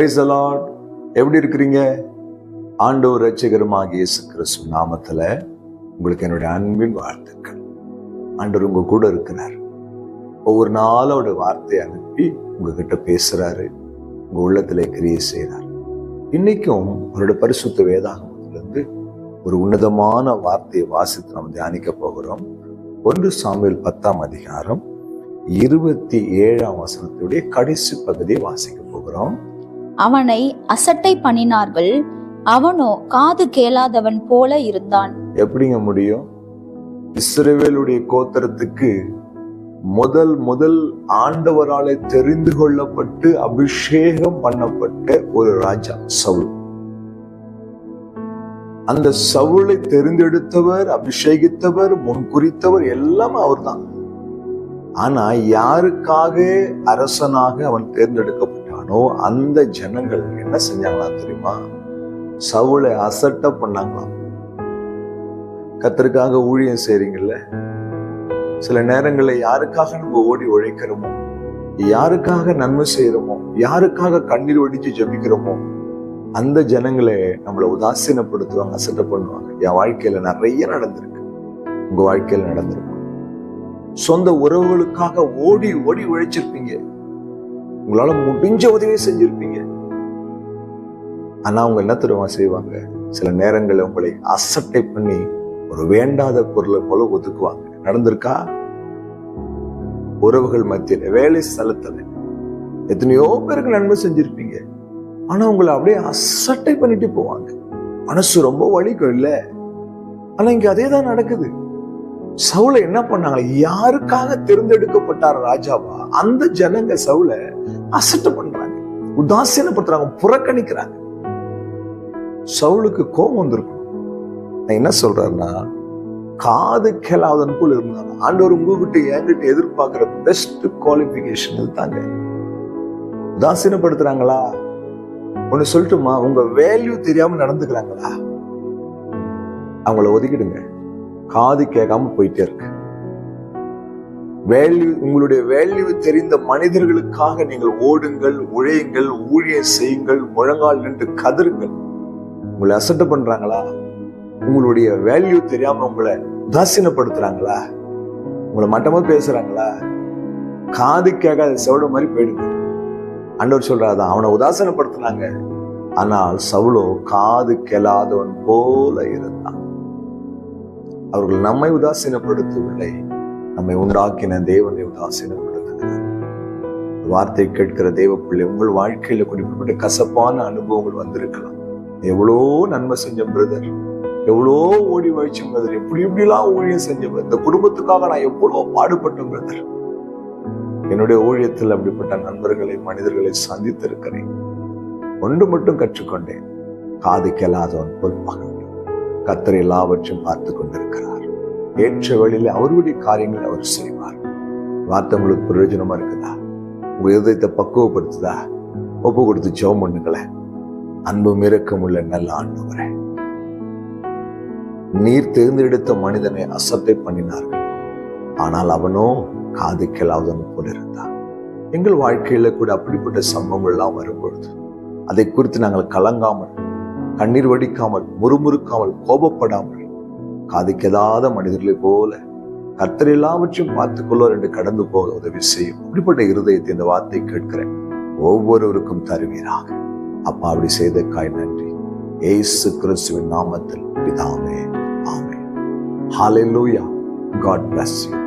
Price allot எப்படி இருக்கிறீங்க? ஆண்டவர் ரட்சகருமாக இயேசு கிறிஸ்து நாமத்தில் உங்களுக்கு என்னுடைய அன்பின் வாழ்த்துக்கள். ஆண்டவர் உங்கள் கூட இருக்கிறார். ஒவ்வொரு நாளும் அவருடைய வார்த்தையை அனுப்பி உங்ககிட்ட பேசுகிறாரு உங்கள் உள்ளத்தில் கிரியை செய்கிறார் இன்னைக்கும் அவருடைய பரிசுத்த வேதாகமத்திலிருந்து ஒரு உன்னதமான வார்த்தையை வாசித்து நாம் தியானிக்க போகிறோம். ஒன்று சாமியல் பத்தாம் அதிகாரம் இருபத்தி ஏழாம் வசனத்துடைய கடைசி பகுதியை வாசிக்க போகிறோம். அவனை அசட்டை பண்ணினார்கள். அவனோ காது கேளாதவன் போல இருந்தான். எப்படிங்க முடியும்? இஸ்ரேவேலுடைய கோத்திரத்துக்கு முதல் முதல் ஆண்டவராலே தெரிந்து கொள்ளப்பட்டு அபிஷேகம் பண்ணப்பட்ட ஒரு ராஜா சவுல். அந்த சவுளை தெரிந்தெடுத்தவர் அபிஷேகித்தவர் முன்குறித்தவர் எல்லாம் அவர்தான். ஆனா யாருக்காக அரசனாக அவன் தேர்ந்தெடுக்கப்பட்ட அந்த ஜனங்கள் என்ன செஞ்சாங்களா தெரியுமா? சவுளை அசட்ட பண்ணாங்களாம். கத்தருக்காக ஊழியம் செய்றீங்கல்ல? சில நேரங்களில் யாருக்காக நம்ம ஓடி உழைக்கிறோமோ? யாருக்காக நன்மை செய்யறோமோ யாருக்காக கண்ணீர் ஒடிச்சு ஜபிக்கிறோமோ? அந்த ஜனங்களை நம்மளை உதாசீனப்படுத்துவாங்க அசட்ட பண்ணுவாங்க. என் வாழ்க்கையில நிறைய நடந்திருக்கு. உங்க வாழ்க்கையில நடந்திருக்கும் சொந்த உறவுகளுக்காக ஓடி ஓடி உழைச்சிருப்பீங்க. உங்களால முடிஞ்ச உதவி செஞ்சிருப்பீங்க. ஆனா அவங்க என்ன தருவா செய்வாங்க? சில நேரங்களில் உங்களை அசட்டை பண்ணி ஒரு வேண்டாத பொருளை போல ஒதுக்குவாங்க. நடந்திருக்கா? உறவுகள் மத்தியில வேலை ஸ்தலத்துல எத்தனையோ பேருக்கு நன்மை செஞ்சிருப்பீங்க. ஆனா உங்களை அப்படியே அசட்டை பண்ணிட்டு போவாங்க. மனசு ரொம்ப வலிக்கும் இல்ல? ஆனா இங்க அதே தான் நடக்குது. சவுல என்ன பண்ணாங்க? யாருக்காக தேர்ந்தெடுக்கப்பட்டார் ராஜாவா? அந்த ஜனங்க சவுல அசட்டு பண்றாங்க. உதாசீனப்படுத்துறாங்க புறக்கணிக்கிறாங்க. சவுலுக்கு கோபம் வந்திருக்கும். என்ன சொல்றாருன்னா காது கேளாதன் போல இருந்தாங்க ஆண்டவர் உங்ககிட்ட என்கிட்ட எதிர்பார்க்கிற பெஸ்ட் குவாலிபிகேஷன் தாங்க உதாசீனப்படுத்துறாங்களா? ஒண்ணு சொல்லட்டுமா? உங்க வேல்யூ தெரியாம நடந்துக்கிறாங்களா? அவங்கள ஒதுக்கிடுங்க. காது கேட்காம போயிட்டே இருக்கு. வேல்யூ உங்களுடைய வேல்யூ தெரிந்த மனிதர்களுக்காக நீங்கள் ஓடுங்கள் உழையுங்கள் ஊழியம் செய்யுங்கள் முழங்கால் நின்று கதறுங்கள். உங்களை அசட்டு பண்றாங்களா? உங்களுடைய வேல்யூ தெரியாம உங்களை உதாசீனப்படுத்துறாங்களா? உங்களை மட்டமா பேசுறாங்களா? காது கேட்காத செவட மாதிரி போயிடுங்க. அண்டவர் சொல்றாதான் அவனை உதாசீனப்படுத்தினாங்க. ஆனால் சவுளோ காது கேளாதவன் போல இருந்தான். அவர்கள் நம்மை உதாசீனப்படுத்தவில்லை. நம்மை உண்டாக்கின தேவனை உதாசீனப்படுத்துகிறார். வார்த்தை கேட்கிற தேவ பிள்ளை உங்கள் வாழ்க்கையில குறிப்பிட்ட கசப்பான அனுபவங்கள் வந்திருக்கலாம். எவ்வளோ நன்மை செஞ்ச பிரதர் எவ்வளோ ஓடி வழிச்ச பிரதர் எப்படி எப்படிலாம் ஊழியம் செஞ்ச இந்த குடும்பத்துக்காக நான் எவ்வளோ பாடுபட்ட பிரதர். என்னுடைய ஊழியத்தில் அப்படிப்பட்ட நண்பர்களை மனிதர்களை சந்தித்திருக்கிறேன். ஒன்று மட்டும் கற்றுக்கொண்டேன். காது கேளாதவன் பொறுப்பாக கத்தர் எல்லாவற்றையும் பார்த்து கொண்டிருக்கிறார். ஏற்ற வழியில் அவருடைய காரியங்களை அவர் செய்வார். வார்த்தை உங்களுக்கு பிரயோஜனமா இருக்குதா? உங்க இதயத்தை பக்குவப்படுத்துதா? ஒப்பு கொடுத்து ஜெபம் பண்ணுங்களேன். அன்பு மிரக்கம் உள்ள நல்ல ஆண்டவரே. நீர் தேர்ந்தெடுத்த மனிதனை அசட்டை பண்ணினார்கள். ஆனால் அவனோ காது கேளாதவன் போல இருந்தான். எங்கள் வாழ்க்கையில கூட அப்படிப்பட்ட சம்பவங்கள் எல்லாம் வரும்பொழுது அதை குறித்து நாங்கள் கலங்காமல் கண்ணீர் வடிக்காமல் முறுமுறுக்காமல் கோபப்படாமல் காதிக்கெதாத மனிதர்களை போல கர்த்தர் எல்லாவற்றையும் பார்த்துக்கொள்வார் என்று கடந்து போக உதவி செய்யும். அப்படிப்பட்ட இருதயத்தை இந்த வார்த்தை கேட்கிறேன். ஒவ்வொருவருக்கும் தருவீராக. அப்பா அப்படி செய்த காய் நன்றி. ஏசு கிறிஸ்துவின் நாமத்தில் பிதாமே ஆமே ஹாலே லூயா காட் பிளஸ் யூ